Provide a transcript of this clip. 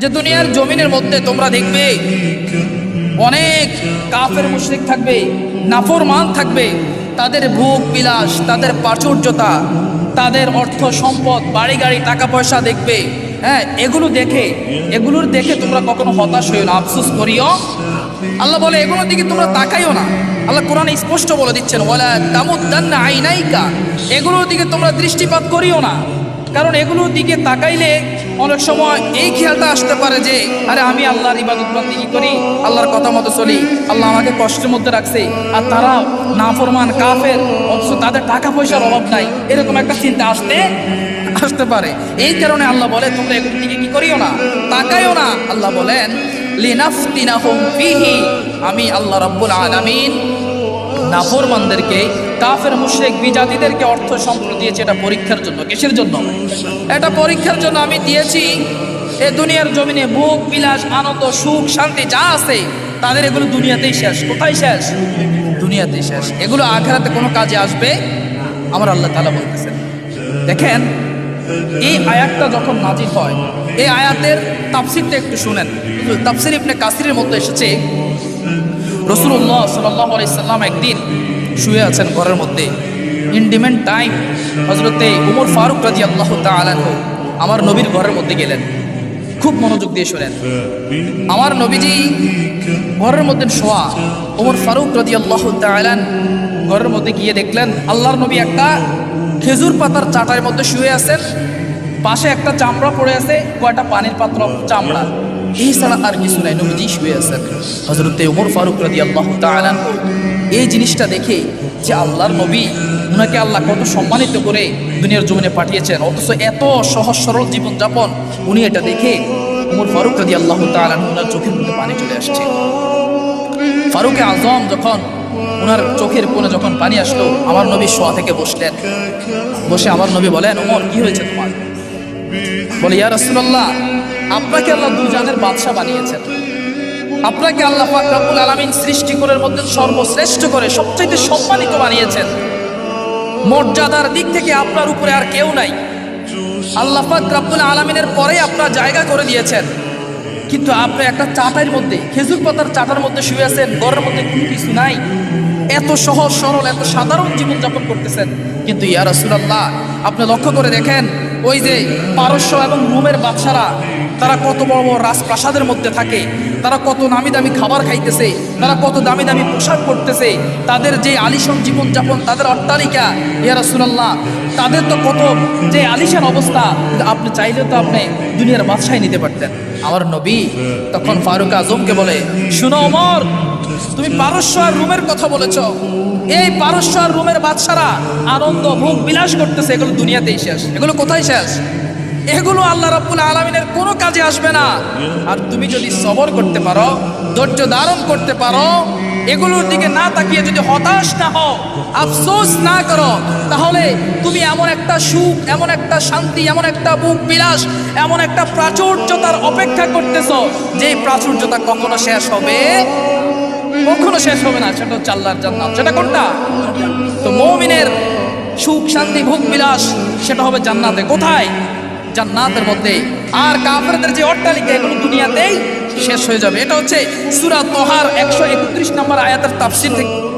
যে দুনিয়ার জমিনের মধ্যে তোমরা দেখবে অনেক কাফের মুশরিক থাকবে, নাফরমান থাকবে। তাদের ভোগ বিলাস, তাদের প্রাচুর্যতা, তাদের অর্থ সম্পদ, বাড়ি গাড়ি, টাকা পয়সা দেখবে। হ্যাঁ এগুলো দেখে, এগুলোর দেখে তোমরা কখনো হতাশ হইও না, আফসোস করিও। আল্লাহ বলে, এগুলোর দিকে তোমরা তাকাইও না। আল্লাহ কোরআনে স্পষ্ট বলে দিচ্ছেন, ওয়ালা তামুদ্দান্না আইনাইকা। এগুলোর দিকে তোমরা দৃষ্টিপাত করিও না। কারণ এগুলোর দিকে তাকাইলে অনেক সময় এই খেয়ালটা আসতে পারে যে, আরে আমি আল্লাহর ইবাদত বন্দিগি করি? আল্লাহর কথা মতো চলি। আল্লাহ আমাকে কষ্টের মধ্যে রাখছে। আর তারা নাফরমান, কাফের, অথচ তাদের টাকা পয়সার অভাব নাই। এরকম একটা চিন্তা আসতে আসতে পারে। এই কারণে আল্লাহ বলে, তোমরা এগুলোর দিকে কি করিও না? তাকাইও না। আল্লাহ বলেন, লিনাফতিনাহুম ফিহি। আমি আল্লাহ রাব্বুল আলামিন নাফরমানদেরকে কাফের, মুশরিক বিজাতিদেরকে অর্থ সম্পদ দিয়েছে এটা পরীক্ষার জন্য, কিসের জন্য? এটা পরীক্ষার জন্য আমি দিয়েছি এ দুনিয়ার জমিনে ভোগ বিলাস, আনন্দ, সুখ, শান্তি যা আছে, তাদের এগুলো দুনিয়াতেই শেষ। কোথায় শেষ? দুনিয়াতেই শেষ। এগুলো আখেরাতে কোনো কাজে আসবে? আমার আল্লাহ তালা বলতেছেন। দেখেন, এই আয়াতটা যখন নাজির হয়, এই আয়াতের তাফসিরটা একটু শুনেন। তাফসির ইবনে কাসিরের মধ্যে এসেছে রসুল্লাহ সাল্লাহ আলাইসাল্লাম একদিন শুয়ে আছেন ঘরের মধ্যে। ইন্ডিমেন্ট টাইম হজরতে উমর ফারুক রাজি আল্লাহ তালাহ আমার নবীর ঘরের মধ্যে গেলেন। খুব মনোযোগ দিয়ে শোনেন। আমার নবীজি ঘরের মধ্যে শোয়া ওমর ফারুক রাজি আল্লাহ তালান ঘরের মধ্যে গিয়ে দেখলেন, আল্লাহর নবী একটা খেজুর পাতার চাটার মধ্যে শুয়ে আছেন, পাশে একটা চামড়া পড়ে আছে, কয়টা পানির পাত্র? চামড়া। এই ছাড়া আর কিছু নাই, নবীজি শুয়ে আছেন। হজরতে উমর ফারুক রাজি আল্লাহ তালান এই জিনিসটা দেখে যে আল্লাহর নবী উনাকে আল্লাহ কত সম্মানিত করে দুনিয়ার জমিনে পাঠিয়েছেন, অথচ এত সহজ সরল জীবনযাপন উনি এটা দেখে উমর ফারুক রাজি আল্লাহ তালান উনার চোখের মধ্যে পানি চলে আসছে। ফারুকে আজম যখন ওনার চোখের কোণে যখন পানি আসলো, আমার নবী শোয়া থেকে বসলেন। বসে আমার নবী বলেন ওমর কি হয়েছে তোমার? বলে, ইয়া রাসূলুল্লাহ, আপনাকে আল্লাহ দুজানের বাদশা বানিয়েছেন। আপনাকে আল্লাহ পাক রব্বুল আলামিন সৃষ্টি করার মধ্যে সর্বশ্রেষ্ঠ করে সবচেয়ে সম্মানিত বানিয়েছেন। মর্যাদার দিক থেকে আপনার উপরে আর কেউ নাই। আল্লাহ পাক রব্বুল আলামিনের পরে আপনার জায়গা করে দিয়েছেন। কিন্তু আপনি একটা চাটার মধ্যে, খেজুর পাতার চাটার মধ্যে শুয়ে আছেন, ঘরের মধ্যে কোনো কিছু নাই। এত সহজ, সরল, এত সাধারণ জীবনযাপন করতেছেন। কিন্তু ইয়া রাসূলুল্লাহ, আপনি লক্ষ্য করে দেখেন ওই যে পারস্য এবং রুমের বাচ্চারা তারা কত বড় বড় রাজপ্রাসাদের মধ্যে থাকে, তারা কত নামি দামি খাবার খাইতেছে, তারা কত দামি দামি পোশাক পরতেছে, তাদের যে আলিশান জীবনযাপন, তাদের অট্টালিকা, ইয়া রাসূলুল্লাহ, তাদের তো কত যে আলিশান অবস্থা, আপনি চাইলেও তো আপনি দুনিয়ার বাদশাই নিতে পারতেন। আমার নবী তখন ফারুক আজমকে বলে, শুনো ওমর, তুমি পারস্য আর রুমের কথা বলেছ। এই পারস্য আর রুমের বাদশারা আনন্দ, ভোগ, বিলাস করতেছে, এগুলো দুনিয়াতেই শেষ। এগুলো কোথায় শেষ? এগুলো আল্লাহ রাব্বুল আলমিনের কোনো কাজে আসবে না। আর তুমি যদি সবর করতে পারো, ধৈর্য ধারণ করতে পারো, এগুলোর দিকে না তাকিয়ে যদি হতাশ না হও, আফসোস না করো, তাহলে তুমি এমন একটা সুখ, এমন একটা শান্তি, এমন একটা বুক বিলাস, এমন একটা প্রাচুর্যতার অপেক্ষা করতেছ, যে প্রাচুর্যতা কখনো শেষ হবে, কখনো শেষ হবে না। সেটা হচ্ছে আল্লাহর জান্নাত। সেটা কোনটা? তো মৌমিনের সুখ, শান্তি, ভোগ, বিলাস, সেটা হবে জান্নাতে। কোথায়? জান্নাতের মধ্যে। আর কাফেরদের যে অট্টালিকা এগুলো দুনিয়াতেই শেষ হয়ে যাবে। এটা হচ্ছে সুরা তোহার একশো একত্রিশ নম্বর আয়াতের তাফসির থেকে।